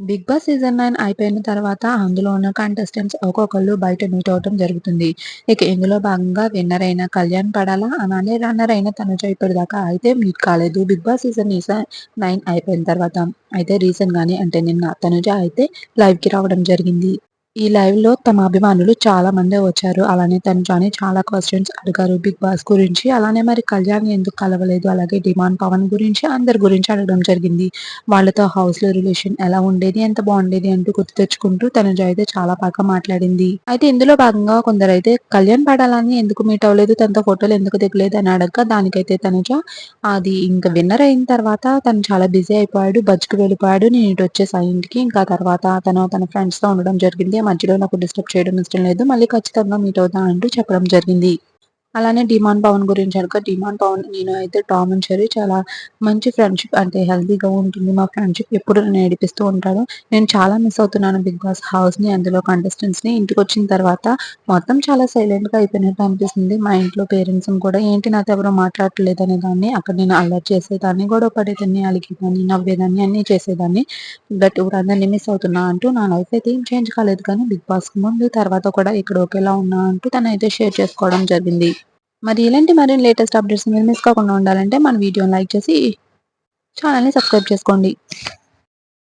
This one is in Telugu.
బిగ్ బాస్ సీజన్ నైన్ అయిపోయిన తర్వాత అందులో ఉన్న కంటెస్టెంట్స్ ఒక్కొక్కళ్ళు బయట మీట్ అవటం జరుగుతుంది. ఇక ఇందులో భాగంగా విన్నర్ అయిన కళ్యాణ్ పడాలా అలానే రన్నర్ అయిన తనుజ ఇప్పటిదాకా అయితే మీట్ కాలేదు. బిగ్ బాస్ సీజన్ నైన్ అయిపోయిన తర్వాత. అయితే రీసెంట్ గానే అంటే నిన్న తనుజ అయితే లైవ్కి రావడం జరిగింది. ఈ లైవ్లో తమ అభిమానులు చాలా మందే వచ్చారు. అలానే తనుజాని చాలా క్వశ్చన్స్ అడిగారు. బిగ్ బాస్ గురించి. అలానే మరి కళ్యాణ్ ఎందుకు కలవలేదు? అలాగే డిమాండ్ పవన్ గురించి అందరి గురించి అడగడం జరిగింది. వాళ్ళతో హౌస్లో రిలేషన్ ఎలా ఉండేది? ఎంత బాగుండేది? అంటూ గుర్తు తెచ్చుకుంటూ తనుజ అయితే చాలా బాగా మాట్లాడింది. అయితే ఇందులో భాగంగా కొందరు అయితే కళ్యాణ్ పడాలని ఎందుకు మీట్ అవ్వలేదు? తనతో ఫోటోలు ఎందుకు దిగలేదు? అని అడగగా దానికైతే తనుజ అది ఇంకా విన్నర్ అయిన తర్వాత తను చాలా బిజీ అయిపోయాడు. బజ్కి వెళ్ళిపోయాడు. నేను ఇటు వచ్చేసా ఇంటికి ఇంకా తర్వాత తను తన ఫ్రెండ్స్తో ఉండడం జరిగింది. మధ్యలో నాకు డిస్టర్బ్ చేయడం ఇష్టం లేదు. మళ్ళీ ఖచ్చితంగా మీట్ అవుతా అంటూ చెప్పడం జరిగింది. అలానే డిమాండ్ పవన్ గురించి అడగ. డిమాండ్ పవన్ నేను అయితే టామ్ అండ్ చెర్రీ చాలా మంచి ఫ్రెండ్షిప్ అంటే హెల్తీగా ఉంటుంది. మా ఫ్రెండ్షిప్ ఎప్పుడు నేను ఏడిపిస్తూ ఉంటాడు. నేను చాలా మిస్ అవుతున్నాను బిగ్ బాస్ హౌస్ని అందులో కంటెస్టెంట్స్ని. ఇంటికి వచ్చిన తర్వాత మొత్తం చాలా సైలెంట్గా అయిపోయినట్టు అనిపిస్తుంది. మా ఇంట్లో పేరెంట్స్ కూడా ఏంటి నాతో ఎవరో మాట్లాడట్లేదు అనే దాన్ని అక్కడ నేను అలర్ట్ చేసేదాన్ని గొడవ పడేదాన్ని అలిగేదాన్ని నవ్వేదాన్ని అన్ని చేసేదాన్ని. బట్ ఊరందరినీ మిస్ అవుతున్నా అంటూ నా లైఫ్ అయితే ఏం చేంజ్ కాలేదు. కానీ బిగ్ బాస్ ముందు తర్వాత కూడా ఇక్కడ ఒకేలా ఉన్నా అంటూ తనైతే షేర్ చేసుకోవడం జరిగింది. మరి ఇలాంటి మరిన్ని లేటెస్ట్ అప్డేట్స్ మీరు మిస్ కాకుండా ఉండాలంటే మన వీడియోని లైక్ చేసి ఛానల్ని సబ్స్క్రైబ్ చేసుకోండి.